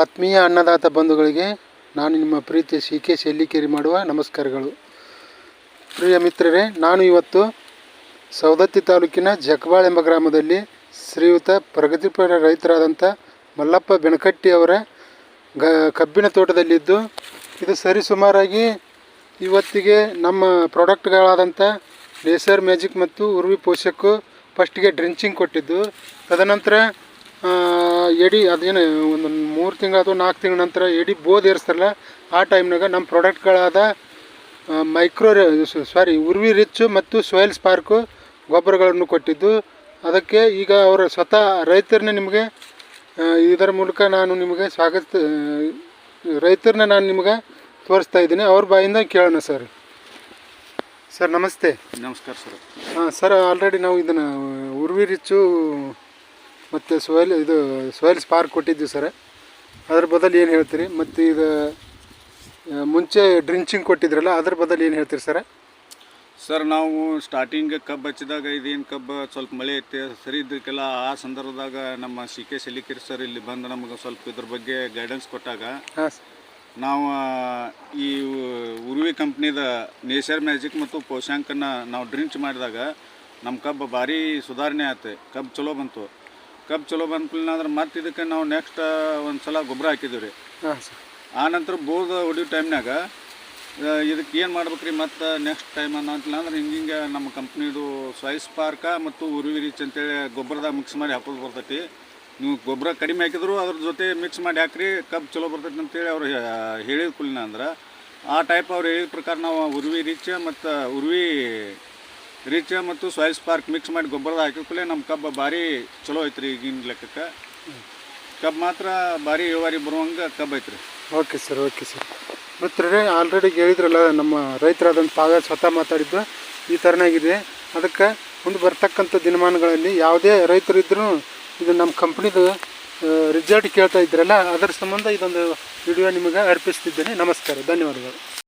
ಆತ್ಮೀಯ ಅನ್ನದಾತ ಬಂಧುಗಳಿಗೆ ನಾನು ನಿಮ್ಮ ಪ್ರೀತಿಯ ಸಿ ಕೆ ಶೆಲ್ಲಿಕೇರಿ ಮಾಡುವ ನಮಸ್ಕಾರಗಳು. ಪ್ರಿಯ ಮಿತ್ರರೇ, ನಾನು ಇವತ್ತು ಸವದತ್ತಿ ತಾಲೂಕಿನ ಜಕ್ಬಾಳ್ ಎಂಬ ಗ್ರಾಮದಲ್ಲಿ ಶ್ರೀಯುತ ಪ್ರಗತಿಪರ ರೈತರಾದಂಥ ಮಲ್ಲಪ್ಪ ಬೆಣಕಟ್ಟಿ ಅವರ ಗ, ಕಬ್ಬಿನ ತೋಟದಲ್ಲಿದ್ದು, ಇದು ಸರಿಸುಮಾರಾಗಿ ಇವತ್ತಿಗೆ ನಮ್ಮ ಪ್ರಾಡಕ್ಟ್ಗಳಾದಂಥ ಲೇಸರ್ ಮ್ಯಾಜಿಕ್ ಮತ್ತು ಉರ್ವಿ ಪೋಷಕು ಫಸ್ಟಿಗೆ ಡ್ರಿಂಚಿಂಗ್ ಕೊಟ್ಟಿದ್ದು. ತದನಂತರ ಎಡಿ ಅದೇನು ಒಂದು ಮೂರು ತಿಂಗಳು ಅಥವಾ ನಾಲ್ಕು ತಿಂಗಳ ನಂತರ ಎಡಿ ಬೋದ್ ಏರಿಸ್ತಾರಲ್ಲ ಆ ಟೈಮ್ನಾಗ ನಮ್ಮ ಪ್ರಾಡಕ್ಟ್ಗಳಾದ ಮೈಕ್ರೋ ಸಾರಿ ಉರ್ವಿ ರಿಚ್ ಮತ್ತು ಸೋಯಿಲ್ ಸ್ಪಾರ್ಕು ಗೊಬ್ಬರಗಳನ್ನು ಕೊಟ್ಟಿದ್ದು. ಅದಕ್ಕೆ ಈಗ ಅವರ ಸ್ವತಃ ರೈತರನ್ನೇ ನಿಮಗೆ ಇದರ ಮೂಲಕ ನಾನು ನಿಮಗೆ ಸ್ವಾಗತ ರೈತರನ್ನ ನಾನು ನಿಮಗೆ ತೋರಿಸ್ತಾ ಇದ್ದೀನಿ. ಅವ್ರ ಬಾಯಿಂದ ಕೇಳೋಣ ಸರ್. ಸರ್ ನಮಸ್ತೆ. ನಮಸ್ಕಾರ ಸರ್. ಹಾಂ ಸರ್ ಆಲ್ರೆಡಿ ನಾವು ಇದನ್ನು ಉರ್ವಿ ರಿಚ್ಚು ಮತ್ತು ಸೋಯಲ್ ಇದು ಸೋಯಲ್ ಸ್ಪಾರ್ಕ್ ಕೊಟ್ಟಿದ್ವಿ ಸರ್. ಅದ್ರ ಬದಲು ಏನು ಹೇಳ್ತೀರಿ? ಮತ್ತು ಇದು ಮುಂಚೆ ಡ್ರಿಂಚಿಂಗ್ ಕೊಟ್ಟಿದ್ರಲ್ಲ ಅದ್ರ ಬದಲು ಏನು ಹೇಳ್ತೀರಿ ಸರ್? ಸರ್ ನಾವು ಸ್ಟಾರ್ಟಿಂಗ್ ಕಬ್ಬು ಹಚ್ಚಿದಾಗ ಇದೇನು ಕಬ್ಬು ಸ್ವಲ್ಪ ಮಳೆ ಐತೆ ಸರಿ ಇದ್ದಕ್ಕೆಲ್ಲ ಆ ಸಂದರ್ಭದಾಗ ನಮ್ಮ ಸಿ ಕೆ ಸಲಿಕಿರಿ ಸರ್ ಇಲ್ಲಿ ಬಂದು ನಮಗೆ ಸ್ವಲ್ಪ ಇದ್ರ ಬಗ್ಗೆ ಗೈಡೆನ್ಸ್ ಕೊಟ್ಟಾಗ ಹಾಂ ನಾವು ಈ ಉರ್ವಿ ಕಂಪ್ನಿದ ನೇಚರ್ ಮ್ಯಾಜಿಕ್ ಮತ್ತು ಪೋಷಾಂಕನ ನಾವು ಡ್ರಿಂಚ್ ಮಾಡಿದಾಗ ನಮ್ಮ ಕಬ್ಬು ಭಾರಿ ಸುಧಾರಣೆ ಆಯ್ತು ಕಬ್ಬು ಚಲೋ ಬಂತು. ಕಬ್ಬು ಚಲೋ ಬಂದ್ಕೂಲ ಅಂದ್ರೆ ಮತ್ತೆ ಇದಕ್ಕೆ ನಾವು ನೆಕ್ಸ್ಟ್ ಒಂದು ಸಲ ಗೊಬ್ಬರ ಹಾಕಿದ್ದೀವಿ ರೀ ಹಾಂ ಸರ್. ಆ ನಂತರ ಬೋದ್ ಹೊಡಿಯೋ ಟೈಮ್ನಾಗ ಇದಕ್ಕೆ ಏನು ಮಾಡ್ಬೇಕು ರೀ ಮತ್ತು ನೆಕ್ಸ್ಟ್ ಟೈಮ್ ಅನ್ನೋಂತಿಲ್ಲ ಅಂದ್ರೆ ಹಿಂಗೆ ಹಿಂಗೆ ನಮ್ಮ ಕಂಪ್ನಿದು ಸಾಯಿಸ್ ಪಾರ್ಕ ಮತ್ತು ಉರುವಿ ರೀಚ್ ಅಂತೇಳಿ ಗೊಬ್ಬರದಾಗ ಮಿಕ್ಸ್ ಮಾಡಿ ಹಾಕೋದು ಬರ್ತೈತಿ. ನೀವು ಗೊಬ್ಬರ ಕಡಿಮೆ ಹಾಕಿದ್ರು ಅದ್ರ ಜೊತೆ ಮಿಕ್ಸ್ ಮಾಡಿ ಹಾಕ್ರಿ ಕಬ್ಬು ಚಲೋ ಬರ್ತೈತಿ ಅಂತೇಳಿ ಅವ್ರು ಹೇಳಿದ ಕೂಲಿನ ಅಂದ್ರೆ ಆ ಟೈಪ್ ಅವ್ರು ಹೇಳಿದ ಪ್ರಕಾರ ನಾವು ಉರ್ವಿ ರೀಚ್ ಮತ್ತು ಉರ್ವಿ ರಿಚ್ ಮತ್ತು ಸಾಯಿಲ್ ಸ್ಪಾರ್ಕ್ ಮಿಕ್ಸ್ ಮಾಡಿ ಗೊಬ್ಬರ ಹಾಕಿದ್ಕೂಲೇ ನಮ್ಮ ಕಬ್ಬು ಭಾರಿ ಚಲೋ ಐತ್ರಿ ಈಗಿನ ಲೆಕ್ಕಕ್ಕೆ. ಕಬ್ಬು ಮಾತ್ರ ಭಾರಿ ಇಳುವರಿ ಬರುವಂಗೆ ಕಬ್ಬು ಐತ್ರಿ. Okay sir okay sir. ಮಿತ್ರರೇ ಆಲ್ರೆಡಿ ಹೇಳಿದ್ರಲ್ಲ, ನಮ್ಮ ರೈತರಾದಂಥ ತಾವೇ ಸ್ವತಃ ಮಾತಾಡಿದ್ದು ಈ ಥರನಾಗಿದೆ ಅದಕ್ಕೆ ಮುಂದೆ ಬರ್ತಕ್ಕಂಥ ದಿನಮಾನಗಳಲ್ಲಿ ಯಾವುದೇ ರೈತರಿದ್ದರೂ ಇದು ನಮ್ಮ ಕಂಪ್ನಿದು ರಿಸಲ್ಟ್ ಕೇಳ್ತಾ ಇದ್ರಲ್ಲ, ಅದರ ಸಂಬಂಧ ಇದೊಂದು ವಿಡಿಯೋ ನಿಮಗೆ ಅರ್ಪಿಸ್ತಿದ್ದೇನೆ. ನಮಸ್ಕಾರ, ಧನ್ಯವಾದಗಳು.